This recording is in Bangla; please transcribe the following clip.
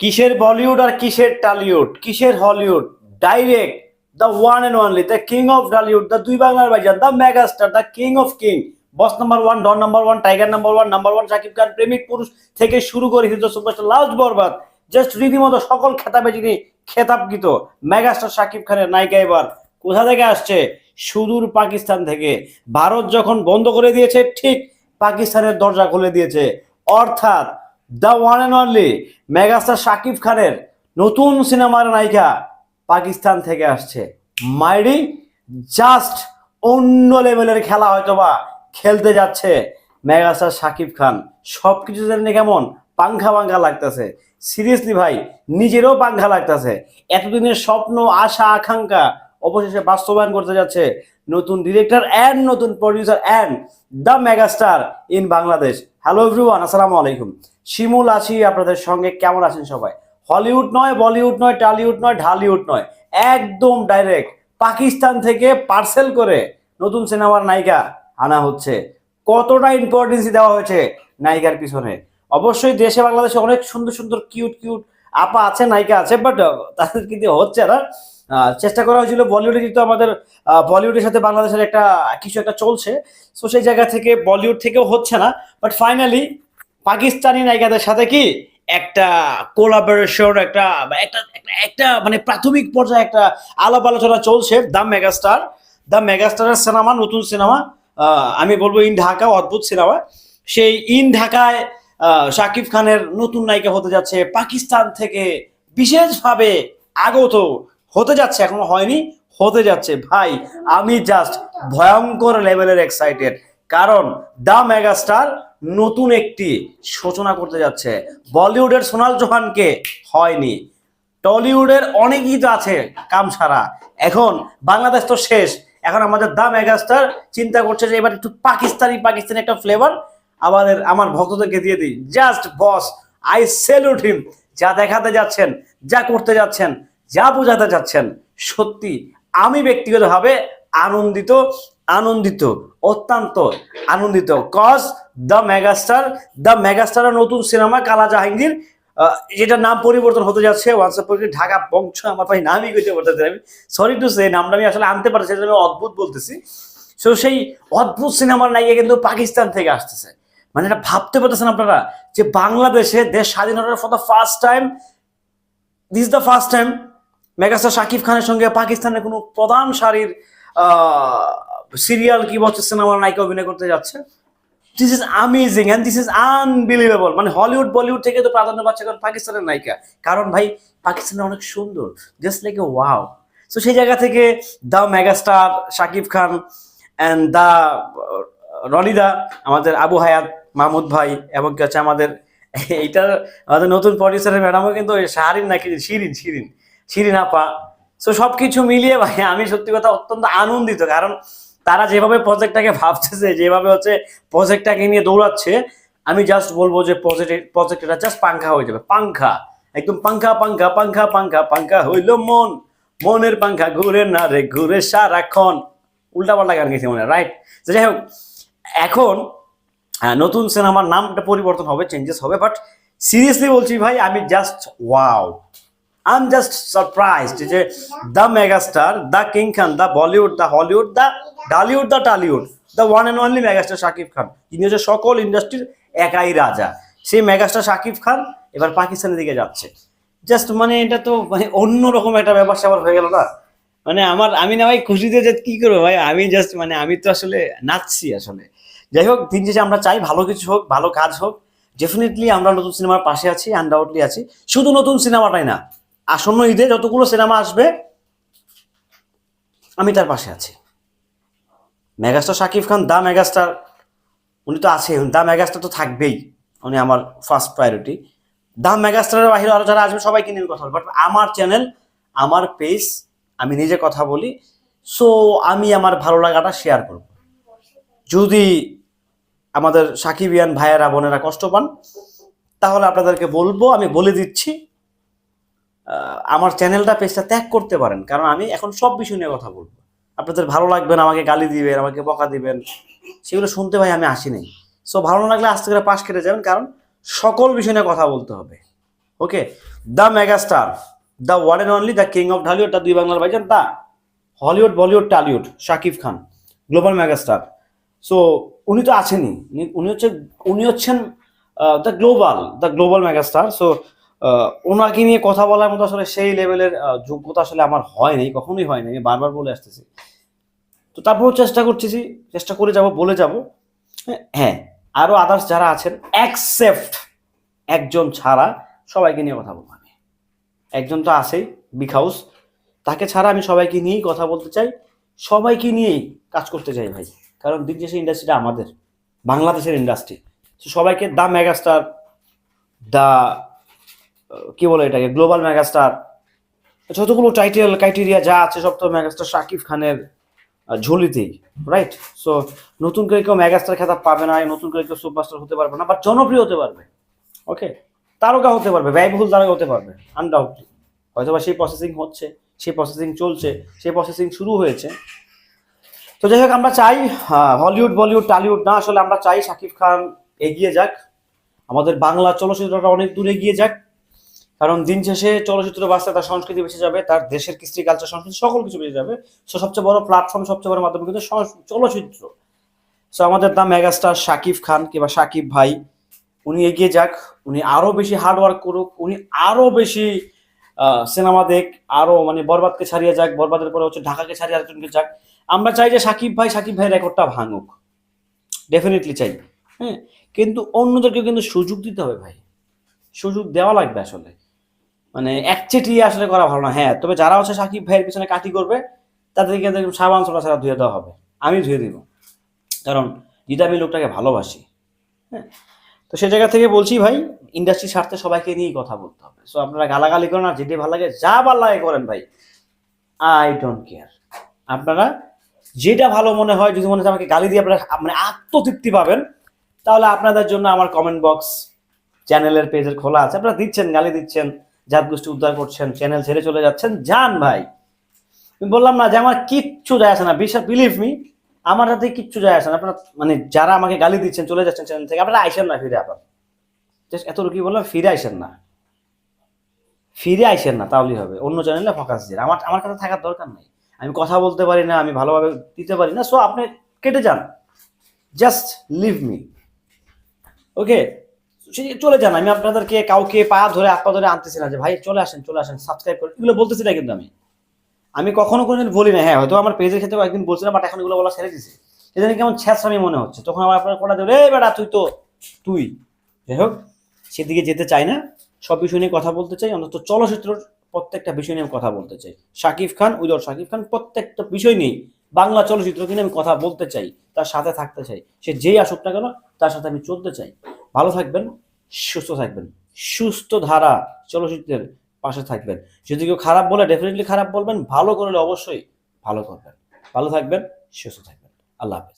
কিসের বলিউড আর কিসের টালিউড? কিসের Hollywood? Direct the one and only the king of Dhallywood the দুই বাংলার Bhaijaan the megastar the king of king boss number one don number one tiger number one number one Shakib Khan প্রেমিক পুরুষ থেকে শুরু করে hero superstar last Borbaad just রীতিমতো সকল খেতাবে যিনি খেতাবকৃত মেগাস্টার শাকিব খানের নায়িকা এবার। কোথা থেকে আসছে? সুদূর পাকিস্তান থেকে। ভারত যখন বন্ধ করে দিয়েছে, ঠিক পাকিস্তানের দরজা খুলে দিয়েছে। অর্থাৎ the one and only megastar Shakib খানের নতুন সিনেমার নায়িকা পাকিস্তান থেকে আসছে। মাইরি জাস্ট অন্য লেভেলের খেলা হয়তো বা খেলতে যাচ্ছে মেগাস্টার শাকিব খান সব কিছু জানি কেমন? পাংখা পাংখা লাগতেছে। সিরিয়াসলি ভাই, নিজেরও পাংখা লাগতেছে। এতদিনের স্বপ্ন, আশা, আকাঙ্ক্ষা অবশেষে বাস্তবায়ন করতে যাচ্ছে নতুন ডিরেক্টর অ্যান্ড নতুন producer and the megastar in Bangladesh hello everyone আসসালামু আলাইকুম। শিমুল আছি আপনাদের সঙ্গে। কেমন আছেন সবাই? হলিউড নয়, বলিউড নয়, টালিউড নয়, ঢালিউড নয়। একদম ডাইরেক্ট পাকিস্তান থেকে পার্সেল করে নতুন সিনেমার নায়িকা আনা হচ্ছে। কতটা ইম্পর্টেন্স দেওয়া হয়েছে নায়িকার পিছনে। অবশ্যই দেশে বাংলাদেশে অনেক সুন্দর সুন্দর কিউট কিউট আপা আছে, নায়িকা আছে বাট তাদের কিন্তু হচ্ছে না। চেষ্টা করা হয়েছিল বলিউডে কিন্তু আমাদের বলিউডের সাথে বাংলাদেশের একটা কিছু একটা চলছে সো সেই জায়গা থেকে বলিউড থেকেও হচ্ছে না। বাট ফাইনালি পাকিস্তানি নায়িকাদের সাথে কি একটা কোলাবোরেশন একটা একটা, একটা- মানে প্রাথমিক পর্যায়ে একটা আলাপ আলোচনা চলছে দ্য মেগাস্টার দ্য মেগাস্টারের সিনেমা, নতুন সিনেমা আমি বলব ইন ঢাকা, অদ্ভুত সিনেমা। সেই ইন ঢাকায় শাকিব খানের নতুন নায়িকা হতে যাচ্ছে, পাকিস্তান থেকে বিশেষভাবে আগত হতে যাচ্ছে, এখনও হয়নি, হতে যাচ্ছে। ভাই, আমি জাস্ট ভয়ঙ্কর লেভেলের এক্সাইটেড কারণ দ্য মেগাস্টার নতুন একটি সূচনা করতে যাচ্ছে। বলিউডের সোনাল চৌহানকে হয়নি। টলিউডের অনেকই তো আছে কাম সারা এখন বাংলাদেশ তো শেষ। এখন আমাদের দাম মেগাস্টার চিন্তা করছে যে এবার একটু পাকিস্তানি পাকিস্তানি একটা ফ্লেভার আমাদের, আমার ভক্তদেরকে দিয়ে দিই। Just boss I salute him যা দেখাতে যাচ্ছেন, যা করতে যাচ্ছেন, যা বোঝাতে যাচ্ছেন, সত্যি আমি ব্যক্তিগতভাবে আনন্দিত। আনন্দিত, অত্যন্ত আনন্দিত। কজ দ্য মেগাস্টার দ্য মেগাস্টারের নতুন সিনেমা কালা জাহাঙ্গীর যেটার নাম পরিবর্তন হতে যাচ্ছে। হোয়াটসঅ্যাপ ঢাকা বংশ আমার ভাই নামই কইতে পারতেছি আমি সরি টু সে নামটা আমি আসলে আনতে পারছি আমি অদ্ভুত বলতেছি। সো সেই অদ্ভুত সিনেমার নায়িকা কিন্তু পাকিস্তান থেকে আসতেছে। মানে এটা ভাবতে পারতেছেন আপনারা যে বাংলাদেশে দেশ স্বাধীন হওয়ার for the first time this the first time megastar Shakib খানের সঙ্গে পাকিস্তানের কোনো প্রধান সারির সিরিয়াল কি বছর সিনেমার নায়িকা অভিনয় করতে যাচ্ছে। This is amazing and this is unbelievable মানে হলিউড, বলিউড থেকে তো প্রাধান্য পাচ্ছে কারণ পাকিস্তানের নায়িকা। কারণ ভাই পাকিস্তানে অনেক সুন্দর। Just like a wow so সেই জায়গা থেকে the megastar Shakib Khan and the রনিদা, আমাদের আবু হায়াত, মাহমুদ ভাই, এবং কি হচ্ছে আমাদের এইটার আমাদের নতুন প্রডিউসারের ম্যাডামও কিন্তু শাহরিন নাকি, শিরিন শিরিন শিরিন আপা। সো সব কিছু মিলিয়ে ভাই, আমি সত্যি কথা অত্যন্ত আনন্দিত। কারণ তারা যেভাবে প্রজেক্টটাকে ভাবতেছে, যেভাবে হচ্ছে প্রজেক্টটাকে নিয়ে দৌড়াচ্ছে, আমি জাস্ট বলব যে প্রজেক্ট, প্রজেক্টটা জাস্ট পাংখা হয়ে যাবে, পাংখা, একদম পাংখা পাংখা পাংখা পাংখা পাংখা হইল মন, মনের পাংখা ঘুরে না রে, ঘুরে সারাক্ষণ। উল্টা পাল্টা গান গেছে মনে রাইট যাই হোক, এখন নতুন সিনেমার নামটা পরিবর্তন হবে চেঞ্জেস হবে বাট সিরিয়াসলি বলছি ভাই, আমি just wow I just surprised যে the megastar the king Khan the Bollywood the Hollywood the Dhallywood the Tollywood the one and only megastar Shakib Khan তিনি হচ্ছে সকল ইন্ডাস্ট্রির একাই রাজা। সেই মেগাস্টার শাকিব খান এবার পাকিস্তানের দিকে যাচ্ছে। জাস্ট মানে এটা তো মানে অন্যরকম একটা ব্যাপার স্যাপার হয়ে গেল না। মানে আমার, আমি না ভাই খুশিতে যে কি করব ভাই? আমি জাস্ট মানে আমি তো আসলে নাচছি আসলে। যাই হোক, দিন শেষে আমরা চাই ভালো কিছু হোক, ভালো কাজ হোক। ডেফিনেটলি আমরা নতুন সিনেমার পাশে আছি আনডাউটলি আছি। শুধু নতুন সিনেমাটাই না আসন্ন ঈদে যতগুলো সিনেমা আসবে, আমি তার পাশে আছি। Megastar Shakib Khan, the megastar, উনি তো আছে দা মেগাস্টার তো থাকবেই, উনি আমার ফার্স্ট প্রায়োরিটি দা মেগাস্টারের বাহিরে আরও যারা আসবে, সবাইকে নিয়ে কথা বাট আমার চ্যানেল আমার পেজ আমি নিজে কথা বলি। সো আমি আমার ভালো লাগাটা শেয়ার করব। যদি আমাদের সাকিবিয়ান ভাইয়েরা, বোনেরা কষ্ট পান, তাহলে আপনাদেরকে বলব, আমি বলে দিচ্ছি আমার চ্যানেলটা পেজটা ত্যাগ করতে পারেন। কারণ আমি এখন সব বিষয় নিয়ে কথা বলব। আপনাদের ভালো লাগবে না, আমাকে গালি দিবেন, আমাকে বকা দিবেন। সেগুলো শুনতে ভাই আমি আসি নাই। সো ভালো লাগলে আস্তে করে পাশ কেটে যাবেন, কারণ সকল বিষয় নিয়ে কথা বলতে হবে। Okay the megastar the one and only the king of Dhallywood the দুই বাংলার ভাইজান the Hollywood Bollywood Tollywood Shakib Khan global megastar so উনি তো আছেনই। উনি হচ্ছে, উনি হচ্ছেন the global the global megastar so ওনাকে নিয়ে কথা বলার মতো আসলে সেই লেভেলের যোগ্যতা আসলে আমার হয়নি, কখনোই হয়নি, আমি বারবার বলে আসতেছি। তো তারপরেও চেষ্টা করতেছি, চেষ্টা করে যাব, বলে যাব। হ্যাঁ আরও আদার্স যারা আছেন অ্যাকসেপ্ট একজন ছাড়া সবাইকে নিয়ে কথা বলব আমি। একজন তো আছেই বিগ হাউস তাকে ছাড়া আমি সবাইকে নিয়েই কথা বলতে চাই, সবাইকে নিয়েই কাজ করতে চাই ভাই। কারণ শেষে ইন্ডাস্ট্রিটা আমাদের, বাংলাদেশের ইন্ডাস্ট্রি সবাইকে দ্য মেগাস্টার দ্য কি বলে এটাকে? গ্লোবাল মেগাস্টার যতগুলো টাইটেল ক্রাইটেরিয়া যা আছে, সব তো মেগাস্টার শাকিব খানের ঝুলিতেই রাইট সো নতুন করে কেউ মেগাস্টার খেতাব পাবে না, নতুন করে কেউ সুপারস্টার হতে পারবে না বাট জনপ্রিয় হতে পারবে ওকে তারকা হতে পারবে, ব্যয়বহুল তারকা হতে পারবে আনডাউটলি হয়তো বা সেই প্রসেসিং হচ্ছে, সেই প্রসেসিং চলছে, সেই প্রসেসিং শুরু হয়েছে। তো যাই হোক, আমরা চাই হলিউড বলিউড টালিউড না আসলে আমরা চাই শাকিব খান এগিয়ে যাক। আমাদের বাংলা চলচ্চিত্রটা অনেক দূর এগিয়ে যাক। কারণ দিন শেষে চলচ্চিত্র বাঁচতে তার সংস্কৃতি বেঁচে যাবে, তার দেশের কৃষ্টি কালচার সংস্কৃতি, সকল কিছু বেঁচে যাবে। সো সবচেয়ে বড় প্ল্যাটফর্ম সবচেয়ে বড় মাধ্যম কিন্তু চলচ্চিত্র। সো আমাদের দাম মেগাস্টার শাকিব খান কিংবা শাকিব ভাই। উনি এগিয়ে যাক, উনি আরও বেশি হার্ড ওয়ার্ক করুক, উনি আরও বেশি সিনেমা দেখ, আরও মানে বরবাদকে ছাড়িয়ে যাক, বরবাদের পরে হচ্ছে ঢাকাকে ছাড়িয়ে আরেকজনকে যাক। আমরা চাই যে সাকিব ভাই সাকিব ভাই রেকর্ডটা ভাঙুক। ডেফিনেটলি চাই। হ্যাঁ? কিন্তু অন্যদেরকে কিন্তু সুযোগ দিতে হবে ভাই। সুযোগ দেওয়া লাগবে আসলে। মানে একচেটিয়ে আসলে করা ভালো না। হ্যাঁ তবে যারা হচ্ছে সাকিব ভাইয়ের পিছনে কাটি করবে, তাদেরকে কিন্তু সাবান সোটা ছাড়া ধুয়ে দেওয়া হবে। আমি ধুয়ে দিব। কারণ যেটা আমি লোকটাকে ভালোবাসি। হ্যাঁ তো সে জায়গা থেকে বলছি ভাই ইন্ডাস্ট্রি স্বার্থে সবাইকে নিয়েই কথা বলতে হবে। সো আপনারা গালাগালি করেন আর যেটি ভালো লাগে, যা ভালো লাগে করেন ভাই। আই ডোন্ট কেয়ার আপনারা যেটা ভালো মনে হয়, যদি মনে হয় আমাকে গালি দিয়ে আপনারা মানে আত্মতৃপ্তি পাবেন, তাহলে আপনাদের জন্য আমার কমেন্ট বক্স চ্যানেলের পেজের খোলা আছে। আপনারা দিচ্ছেন, গালি দিচ্ছেন। জাত গোষ্ঠী উদ্ধার করছেন চ্যানেল ছেড়ে চলে যাচ্ছেন। যান ভাই, আমি বললাম না যে আমার কিচ্ছু যায় আসে না। বিশ্বাস বিলিভ মি আমার হাতে কিচ্ছু যায় আসে না। আপনার মানে যারা আমাকে গালি দিচ্ছেন, চলে যাচ্ছেন চ্যানেল থেকে, আপনারা আইসেন না ফিরে আবার। জাস্ট এতটুকু কি বললাম, ফিরে আইসেন না। ফিরে আইসেন না, তাহলেই হবে। অন্য চ্যানেলে ফোকাস দিয়ে। আমার আমার কাছে থাকার দরকার নাই। আমি কথা বলতে পারি না, আমি ভালোভাবে দিতে পারি না। সো আপনি কেটে যান। জাস্ট লিভ মি ওকে চলে যান, আমি আপনাদেরকে কাউকে পা ধরে আপা ধরে আনতেছি না যে, ভাই, চলে আসেন চলে আসেন সাবস্ক্রাইব করে এগুলো বলতেছি না কিন্তু আমি। আমি কখনো কোনোদিন বলি না হ্যাঁ হয়তো আমার পেজের ক্ষেত্রে একদিন বলছিলাম বাট এখন এগুলো বলা ছেড়ে দিছি সেদিন কেমন ছ্যাঁচড়ামি মনে হচ্ছে। তখন আমার আপনার কোটা দেবে বেটা, তুই তো, তুই। যাই হোক, সেদিকে যেতে চাই না। সব বিষয় নিয়ে কথা বলতে চাই, অন্তত চলচ্চিত্রের প্রত্যেকটা বিষয় নিয়ে আমি কথা বলতে চাই। শাকিব খান উইদর শাকিব খান, প্রত্যেকটা বিষয় নিয়েই বাংলা চলচ্চিত্র নিয়ে আমি কথা বলতে চাই, তার সাথে থাকতে চাই। সে যেই আসুক না কেন, তার সাথে আমি চলতে চাই। ভালো থাকবেন, সুস্থ থাকবেন। সুস্থ ধারা চলচ্চিত্রের পাশে থাকবেন। যদি কেউ খারাপ বলে ডেফিনেটলি খারাপ বলবেন, ভালো করলে অবশ্যই ভালো করবেন। ভালো থাকবেন, সুস্থ থাকবেন। আল্লাহ হাফেজ।